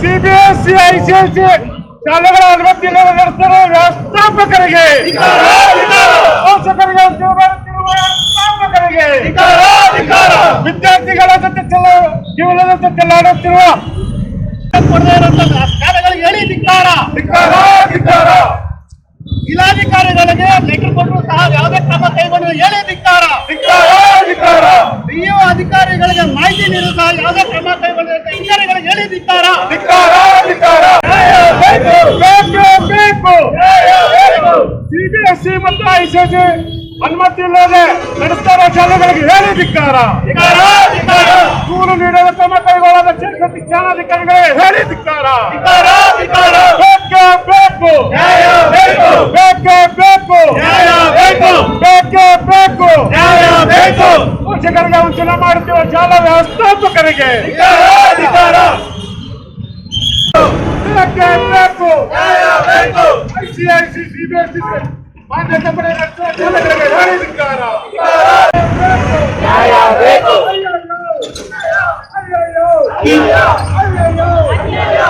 CBSE ICIC ಶಾಲೆಗಳ ಅನುಮತಿ ನಡೆಸಲು ವ್ಯವಸ್ಥಾಪಕರಿಗೆ ಪೋಷಕರಿಗೆ ವ್ಯವಸ್ಥಾಪಕರಿಗೆ ವಿದ್ಯಾರ್ಥಿಗಳ ಜೊತೆ ಜೀವನ ಜೀವನದ ಜೊತೆ ಇರುವಂತಹ ಶಾಲೆಗಳಿಗೆ ಹೇಳಿ ಧಿಕ್ಕಾರ. ಧಿಕ್ಕಾರ, ಲೆಟರ್ ಕೊಟ್ಟರು ಸಹ ಯಾವುದೇ ಕ್ರಮ ಕೈಗೊಂಡು ಹೇಳಿ ಧಿಕ್ಕಾರ. ಧಿಕ್ಕಾರ, ಧಿಕ್ಕಾರ. ಅಧಿಕಾರಿಗಳಿಗೆ ಮಾಹಿತಿ ನೀಡುತ್ತಾ ಯಾವುದೇ ಕ್ರಮ ಕೈಗೊಂಡಿರುವ ಅಧಿಕಾರಿಗಳಿಗೆ ಹೇಳಿ ಧಿಕ್ಕಾರ ಧಿಕ್ಕಾರ, ಧಿಕ್ಕಾರ. ಬೇಕು, ಬೇಕು. ಸಿಬಿಎಸ್ಇ ಮತ್ತು ಐಸಿಸಿ ಅನುಮತಿ ಇಲ್ಲದೆ ನಡೆಸ್ತಾರ ಶಾಲೆಗಳಿಗೆ ಹೇಳಿ ಧಿಕ್ಕಾರ. ದೂರು ನೀಡಲು ಕ್ರಮ ಕೈಗೊಳ್ಳದ ಶಿಕ್ಷಣಾಧಿಕಾರಿಗಳಿಗೆ ಹೇಳಿ ಧಿಕ್ಕಾರ. ಬೇಕೇ ಬೇಕು. ಬೇಕೇ. ಬೇಕು ಬೇಕೇ. ಬೇಕು ಪೋಷಕರಿಗೆ ವಂಚನೆ ಮಾಡುತ್ತಿರುವ ಶಾಲಾ ವ್ಯವಸ್ಥಾಪಕರಿಗೆ ಬೇಕೇ. ಬೇಕು ಐಸಿಐಸಿ ಸಿಬಿಎಸ್ಇ ಮಾನ್ಯತೆ ಪಡೆದ ಶಾಲೆಗಳಿಗೆ ಅಯ್ಯೋ ಧಿಕ್ಕಾರ. ಅಯ್ಯೋ ಅಯ್ಯೋ ಪಡೆದ ಶಾಲೆಗಳ ವ್ಯವಸ್ಥಾಪಕರಿಗೆ ಬೇಕೇ.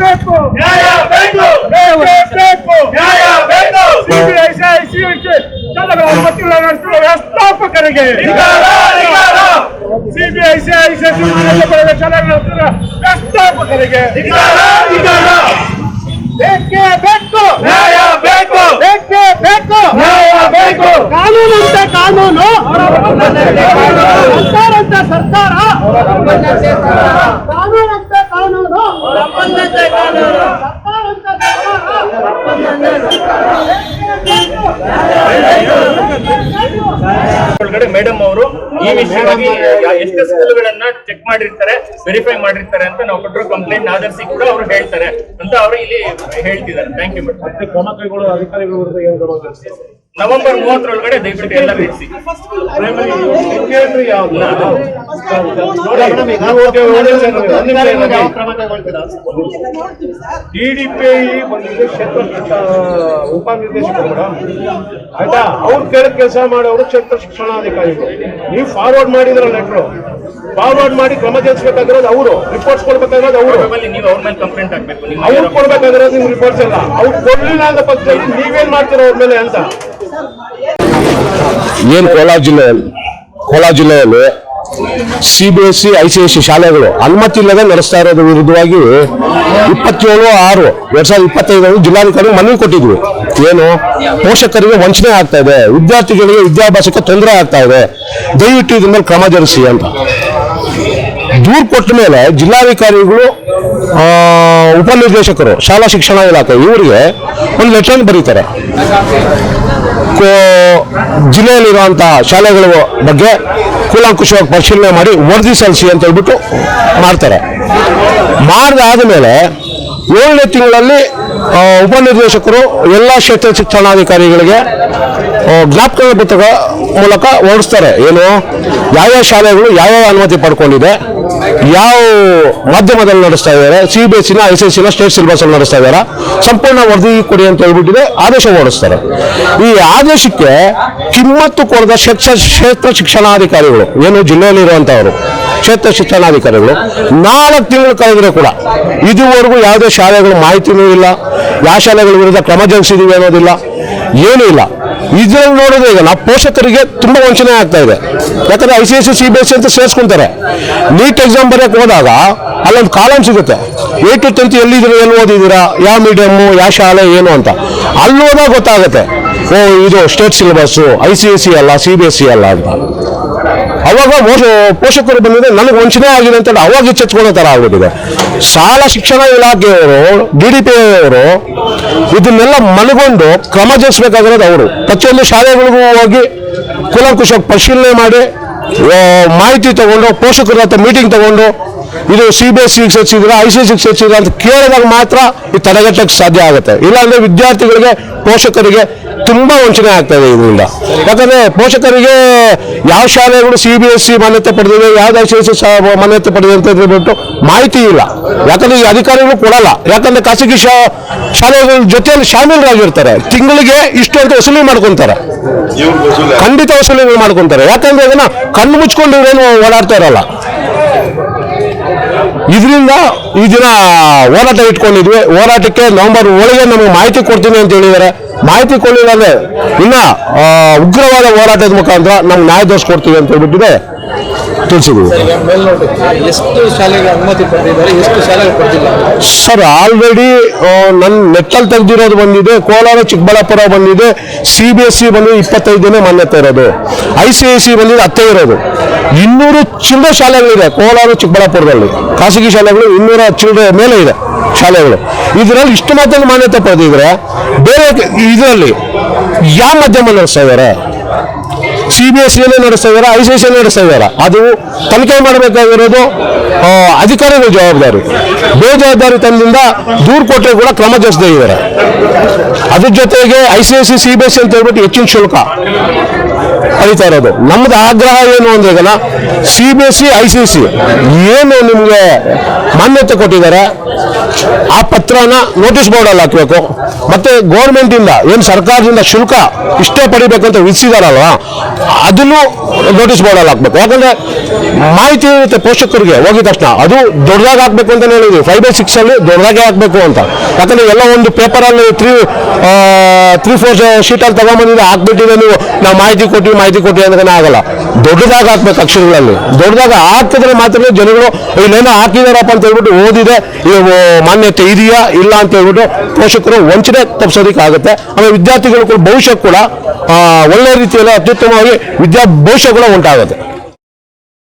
ಬೇಕು. ಬೇಕೇ ಬೇಕು ಕಾನೂನು ಅಂತ ಕಾನೂನು ಸರ್ಕಾರ ಅಂತ ಸರ್ಕಾರ ಕಾನೂನು ಅಂತ ಕಾನೂನು ಸರ್ಕಾರ ಅಂತ ಒಳಗಡೆ ಮೇಡಮ್ ಅವರು ಈ ವಿಷಯವಾಗಿ ಎಷ್ಟು ಸ್ಕೂಲ್ಗಳನ್ನ ಚೆಕ್ ಮಾಡಿರ್ತಾರೆ ವೆರಿಫೈ ಮಾಡಿರ್ತಾರೆ ಅಂತ ನಾವು ಕೊಟ್ಟರು ಕಂಪ್ಲೇಂಟ್ ಆಧರಿಸಿ ಕೂಡ ಅವರು ಹೇಳ್ತಾರೆ ಅಂತ ಅವರು ಇಲ್ಲಿ ಹೇಳ್ತಿದ್ದಾರೆ ಥ್ಯಾಂಕ್ ಯು ಮೇಡಮ್ ಕ್ರಮ ಕೈಗೊಳ್ಳುವ ಅಧಿಕಾರಿಗಳ? ನವೆಂಬರ್ ಮೂವತ್ತರೊಳಗಡೆ ದಯವಿಟ್ಟು ಎಲ್ಲ ಬಿಡಿಸಿ. ಒಂದು ಕ್ಷೇತ್ರ ಉಪನಿರ್ದೇಶಕರು ಮೇಡಮ್. ಆಯ್ತಾ? ಅವ್ರು ಕೇಳಿದ ಕೆಲಸ ಮಾಡೋರು ಕ್ಷೇತ್ರ ಶಿಕ್ಷಣಾಧಿಕಾರಿಗಳು. ನೀವು ಫಾರ್ವರ್ಡ್ ಮಾಡಿದ್ರ ಲೆಟ್ರು ಫಾರ್ವರ್ಡ್ ಮಾಡಿ ಕ್ರಮ ಜರುಗಿಸಬೇಕಾಗಿರೋದು ಅವರು. ರಿಪೋರ್ಟ್ಸ್ ಕೊಡ್ಬೇಕಾಗಿರೋದು ಅವರು. ಅಲ್ಲಿ ನೀವು ಅವ್ರ ಮೇಲೆ ಕಂಪ್ಲೇಂಟ್ ಹಾಕ್ಬೇಕು. ಅವ್ರು ಕೊಡ್ಬೇಕಾಗಿರೋದು ನಿಮ್ ರಿಪೋರ್ಟ್ಸ್ ಎಲ್ಲ. ಅವ್ರು ಕೊಡ್ಲಿಲ್ಲ ಅಂತ ಪಕ್ಷದಲ್ಲಿ ನೀವೇನ್ ಮಾಡ್ತೀರ ಅವ್ರ ಮೇಲೆ ಅಂತ? ಏನು ಕೋಲಾರ ಜಿಲ್ಲೆಯಲ್ಲಿ? ಕೋಲಾರ ಜಿಲ್ಲೆಯಲ್ಲಿ C B S C I C S C ಶಾಲೆಗಳು ಅನುಮತಿ ಇಲ್ಲದೆ ನಡೆಸ್ತಾ ಇರೋದ್ರ ವಿರುದ್ಧವಾಗಿ ಇಪ್ಪತ್ತೇಳು ಆರು ಎರಡ್ ಸಾವಿರದ ಇಪ್ಪತ್ತೈದರಲ್ಲಿ ಜಿಲ್ಲಾಧಿಕಾರಿ ಮನವಿ ಕೊಟ್ಟಿದ್ವಿ ಏನು? ಪೋಷಕರಿಗೆ ವಂಚನೆ ಆಗ್ತಾ ಇದೆ. ವಿದ್ಯಾರ್ಥಿಗಳಿಗೆ ವಿದ್ಯಾಭ್ಯಾಸಕ್ಕೆ ತೊಂದರೆ ಆಗ್ತಾ ಇದೆ. ದಯವಿಟ್ಟು ಇದ್ರ ಮೇಲೆ ಕ್ರಮ ಜರುಗಿಸಿ ಅಂತ. ದೂರು ಕೊಟ್ಟ ಮೇಲೆ ಜಿಲ್ಲಾಧಿಕಾರಿಗಳು ಉಪನಿರ್ದೇಶಕರು, ಶಾಲಾ ಶಿಕ್ಷಣ ಇಲಾಖೆ ಇವರಿಗೆ ಒಂದು ಲೆಟರ್ ಬರೀತಾರೆ. ಜಿಲ್ಲೆಯಲ್ಲಿರುವಂತಹ ಶಾಲೆಗಳ ಬಗ್ಗೆ ಕೂಲಂಕುಷವಾಗಿ ಪರಿಶೀಲನೆ ಮಾಡಿ ವರದಿ ಸಲ್ಲಿಸಿ ಅಂತ ಹೇಳ್ಬಿಟ್ಟು ಮಾಡ್ತಾರೆ. ಮಾಡಿದಾದ ಮೇಲೆ ಏಳನೇ ತಿಂಗಳಲ್ಲಿ ಉಪನಿರ್ದೇಶಕರು ಎಲ್ಲ ಕ್ಷೇತ್ರ ಶಿಕ್ಷಣಾಧಿಕಾರಿಗಳಿಗೆ ಜ್ಞಾಪಕ ಪುಸ್ತಕ ಮೂಲಕ ಓಡಿಸ್ತಾರೆ ಏನು? ಯಾವ್ಯಾವ ಶಾಲೆಗಳು ಯಾವ್ಯಾವ ಅನುಮತಿ ಪಡ್ಕೊಂಡಿದೆ? ಯಾವ ಮಾಧ್ಯಮದಲ್ಲಿ ನಡೆಸ್ತಾ ಇದ್ದಾರೆ? ಸಿ ಬಿ ಎಸ್ ಸಿನ ಐ ಸಿ ಸಿನ ಸ್ಟೇಟ್ ಸಿಲೆಬಸ್ ಅಲ್ಲಿ ನಡೆಸ್ತಾ ಇದ್ದಾರೆ? ಸಂಪೂರ್ಣ ವರದಿ ಕೊಡಿ ಅಂತ ಹೇಳ್ಬಿಟ್ಟಿದೆ, ಆದೇಶ ಓಡಿಸ್ತಾರೆ ಈ ಆದೇಶಕ್ಕೆ ಕಿಮ್ಮತ್ತು ಕೊಡದ ಶಿಕ್ಷ, ಕ್ಷೇತ್ರ ಶಿಕ್ಷಣಾಧಿಕಾರಿಗಳು, ಏನು? ಜಿಲ್ಲೆಯಲ್ಲಿರುವಂತವರು ಕ್ಷೇತ್ರ ಶಿಕ್ಷಣಾಧಿಕಾರಿಗಳು, ನಾಲ್ಕು ತಿಂಗಳು ಕಳೆದ್ರೆ ಕೂಡ ಇದುವರೆಗೂ ಯಾವುದೇ ಶಾಲೆಗಳ ಮಾಹಿತಿನೂ ಇಲ್ಲ, ಯಾವ ಶಾಲೆಗಳ ವಿರುದ್ಧ ಕ್ರಮ ಜರುಗಿಸಿದೀವಿ ಅನ್ನೋದಿಲ್ಲ, ಏನೂ ಇಲ್ಲ. ಇದ್ರಲ್ಲಿ ನೋಡಿದ್ರೆ ಈಗ ನಾವು ಪೋಷಕರಿಗೆ ತುಂಬಾ ವಂಚನೆ ಆಗ್ತಾ ಇದೆ. ಯಾಕಂದ್ರೆ I C S C B S C ಅಂತ ಸೇರಿಸ್ಕೊಂತಾರೆ. ನೀಟ್ ಎಕ್ಸಾಮ್ ಬರೆಯಕ್ಕೆ ಹೋದಾಗ ಅಲ್ಲೊಂದು ಕಾಲಮ್ ಸಿಗುತ್ತೆ. ಏಟ್ ಟು ಟೆಂತ್ ಎಲ್ಲಿದ್ದೀರಾ ಎಲ್ಲಿ ಓದಿದ್ದೀರಾ, ಯಾವ ಮೀಡಿಯಮ್ಮು ಯಾವ ಶಾಲೆ, ಏನು ಅಂತ. ಅಲ್ಲಿ ಹೋದಾಗ ಗೊತ್ತಾಗುತ್ತೆ. ಓ, ಇದು state syllabus I C S C ಅಲ್ಲ ಸಿ ಬಿ ಎಸ್ ಸಿ ಅಲ್ಲ ಅಂತ. ಅವಾಗ ಪೋಷಕರು ಬಂದಿದೆ ನನಗೆ ವಂಚನೆ ಆಗಿದೆ ಅಂತ ಅವಾಗ ಎಚ್ಚೆತ್ಕೊಳ್ಳೋ ಥರ ಆಗ್ಬಿಟ್ಟಿದೆ. ಶಾಲಾ ಶಿಕ್ಷಣ ಇಲಾಖೆಯವರು, ಡಿ ಡಿ ಪಿ ಅವರು ಇದನ್ನೆಲ್ಲ ಮನಗೊಂಡು ಕ್ರಮ ಜರುಗಿಸಬೇಕಾಗಿರೋದು ಅವರು. ಪ್ರತಿಯೊಂದು ಶಾಲೆಗಳಿಗೂ ಹೋಗಿ ಕುಲಂಕುಶ ಪರಿಶೀಲನೆ ಮಾಡಿ ಮಾಹಿತಿ ತಗೊಂಡು, ಪೋಷಕರ ಹತ್ರ ಮೀಟಿಂಗ್ ತಗೊಂಡು ಇದು ಸಿ ಬಿ ಎಸ್ ಸಿಗೆ ಸೇರಿಸಿದ್ರ ಐ ಸಿ ಸಿಗೆ ಸೇರಿಸಿದ್ರ ಅಂತ ಕೇಳಿದಾಗ ಮಾತ್ರ ಈ ತಡೆಗಟ್ಟಕ್ಕೆ ಸಾಧ್ಯ ಆಗುತ್ತೆ. ಇಲ್ಲಾಂದ್ರೆ ವಿದ್ಯಾರ್ಥಿಗಳಿಗೆ ಪೋಷಕರಿಗೆ ತುಂಬಾ ವಂಚನೆ ಆಗ್ತಾ ಇದೆ ಇದರಿಂದ. ಯಾಕಂದ್ರೆ ಪೋಷಕರಿಗೆ ಯಾವ ಶಾಲೆಗಳು ಸಿ ಬಿ ಎಸ್ ಸಿ ಮಾನ್ಯತೆ ಪಡೆದಿದೆ ಯಾವ್ದು ಐ ಸಿ ಎಸ್ ಮಾನ್ಯತೆ ಪಡೆದಿದೆ ಅಂತ ಹೇಳ್ಬಿಟ್ಟು ಮಾಹಿತಿ ಇಲ್ಲ. ಯಾಕಂದ್ರೆ ಈ ಅಧಿಕಾರಿಗಳು ಕೊಡಲ್ಲ. ಯಾಕಂದ್ರೆ ಖಾಸಗಿ ಶಾ, ಶಾಲೆಗಳ ಜೊತೆಯಲ್ಲಿ ಶಾಮೀಲರಾಗಿರ್ತಾರೆ. ತಿಂಗಳಿಗೆ ಇಷ್ಟು ಅಂತ ವಸೂಲಿ ಮಾಡ್ಕೊಂತಾರೆ. ಖಂಡಿತ ವಸೂಲಿ ಮಾಡ್ಕೊಂತಾರೆ. ಯಾಕಂದ್ರೆ ಅದನ್ನ ಕಣ್ಣು ಮುಚ್ಕೊಂಡು ಇವ್ರೇನು ಓಡಾಡ್ತಾ ಇರಲ್ಲ. ಇದರಿಂದ ಈ ದಿನ ಹೋರಾಟ ಇಟ್ಕೊಂಡಿದ್ವಿ. ಹೋರಾಟಕ್ಕೆ ನವೆಂಬರ್ ಒಳಗೆ ನಮಗೆ ಮಾಹಿತಿ ಕೊಡ್ತೀನಿ ಅಂತ ಹೇಳಿದ್ದಾರೆ. ಮಾಹಿತಿ ಕೊಡಲಿಲ್ಲ ಅಂದ್ರೆ ಇನ್ನ ಉಗ್ರವಾದ ಹೋರಾಟದ ಮುಖಾಂತರ ನಮ್ಗೆ ನ್ಯಾಯ ದೋಸ್ಕೊಡ್ತೀವಿ ಅಂತ ಹೇಳ್ಬಿಟ್ಟಿದೆ ಸರ್ ಆಲ್ರೆಡಿ ನನ್ನ ನೆಟ್ಟಲ್ಲಿ ತೆಗೆದಿರೋದು ಬಂದಿದೆ ಕೋಲಾರ ಚಿಕ್ಕಬಳ್ಳಾಪುರ ಬಂದಿದೆ ಸಿ ಬಿ ಎಸ್ ಸಿ ಬಂದಿದೆ ಇಪ್ಪತ್ತೈದು ದಿನ ಮಾನ್ಯತೆ ಇರೋದು. ಐ ಸಿ ಐ ಸಿ ಬಂದಿದೆ ಹತ್ತೇ ಇರೋದು. ಇನ್ನೂರು ಚಿಲ್ಲರೆ ಶಾಲೆಗಳಿದೆ ಕೋಲಾರ ಚಿಕ್ಕಬಳ್ಳಾಪುರದಲ್ಲಿ. ಖಾಸಗಿ ಶಾಲೆಗಳು ಇನ್ನೂರ ಚಿಲ್ಲರೆ ಮೇಲೆ ಇದೆ. ಶಾಲೆಗಳು. ಇದರಲ್ಲಿ ಇಷ್ಟು ಮಾತ್ರ ಮಾನ್ಯತೆ ಪಡೆದಿದ್ರೆ ಬೇರೆ ಇದರಲ್ಲಿ ಯಾವ ಮಾಧ್ಯಮ ನಡೆಸ್ತಾ ಸಿ ಬಿ ಎಸ್ ಎನೇ ನಡೆಸ್ತಾ ಇದ್ದಾರೆ ಐ ಸಿ ಎಸ್ ನಡೆಸ್ತಾ ಇದ್ದಾರೆ ಅದು ತನಿಖೆ ಮಾಡಬೇಕಾಗಿರೋದು ಅಧಿಕಾರಿಗಳ ಜವಾಬ್ದಾರಿ. ಬೇಜವಾಬ್ದಾರಿತನದಿಂದ ದೂರು ಕೊಟ್ಟರೆ ಕೂಡ ಕ್ರಮ ಜರುಗಿಸದೇ ಇದ್ದಾರೆ ಅದ್ರ ಜೊತೆಗೆ I C S C B S C ಅಂತ ಹೇಳ್ಬಿಟ್ಟು ಹೆಚ್ಚಿನ ಶುಲ್ಕ. ಪಡಿತಾ ಇರೋದು. ನಮ್ದು ಆಗ್ರಹ ಏನು ಅಂದ್ರೆ ಈಗ C B S C I C C ಏನು ನಿಮಗೆ ಮಾನ್ಯತೆ ಕೊಟ್ಟಿದ್ದಾರೆ, ಆ ಪತ್ರನ ನೋಟಿಸ್ ಬೋರ್ಡಲ್ಲಿ ಹಾಕಬೇಕು. ಮತ್ತೆ ಗೌರ್ಮೆಂಟ್ ಇಂದ ಏನು ಸರ್ಕಾರದಿಂದ ಶುಲ್ಕ ಇಷ್ಟೇ ಪಡಿಬೇಕಂತ ವಿಧಿಸಿದಾರಲ್ವಾ, ಅದನ್ನು ನೋಟಿಸ್ ಬೋರ್ಡಲ್ಲಿ ಹಾಕ್ಬೇಕು. ಯಾಕಂದ್ರೆ ಮಾಹಿತಿ ಇರುತ್ತೆ ಪೋಷಕರಿಗೆ ಹೋಗಿದ ತಕ್ಷಣ, ಅದು ದೊಡ್ಡದಾಗಿ ಹಾಕ್ಬೇಕು ಅಂತ ಹೇಳಿದ್ವಿ. ಫೈವ್ ಬೈ ಸಿಕ್ಸ್ ಅಲ್ಲಿ ದೊಡ್ಡದಾಗೆ ಹಾಕ್ಬೇಕು ಅಂತ. ಯಾಕಂದ್ರೆ ಎಲ್ಲ ಒಂದು ಪೇಪರಲ್ಲಿ ತ್ರೀ ತ್ರೀ ಫೋರ್ ಶೀಟಲ್ಲಿ ತಗೊಂಬಂದಿದೆ ಹಾಕ್ಬಿಟ್ಟಿದೆ ನೀವು, ನಾವು ಮಾಹಿತಿ ಕೊಟ್ಟಿವಿ, ಮಾಹಿತಿ ಕೊಟ್ಟಿವಿ ಅಂದ್ರೆ ಆಗಲ್ಲ. ದೊಡ್ಡದಾಗ ಹಾಕ್ಬೇಕು ಅಕ್ಷರಗಳಲ್ಲಿ. ದೊಡ್ಡದಾಗ ಹಾಕಿದ್ರೆ ಮಾತ್ರ ಜನಗಳು ಇಲ್ಲೇನೋ ಹಾಕಿದಾರಪ್ಪ ಅಂತ ಹೇಳ್ಬಿಟ್ಟು ಓದಿದೆ. ಮಾನ್ಯತೆ ಇದೆಯಾ? ಇಲ್ಲ ಅಂತ ಹೇಳ್ಬಿಟ್ಟು ಪೋಷಕರು ವಂಚನೆ ತಪ್ಪಿಸೋದಕ್ಕೆ ಆಗುತ್ತೆ. ಆಮೇಲೆ ವಿದ್ಯಾರ್ಥಿಗಳು ಕೂಡ ಭವಿಷ್ಯ ಕೂಡ ಒಳ್ಳೆ ರೀತಿಯಲ್ಲಿ ಅತ್ಯುತ್ತಮವಾಗಿ ವಿದ್ಯಾ ಭವಿಷ್ಯ ಕೂಡ ಉಂಟಾಗುತ್ತೆ.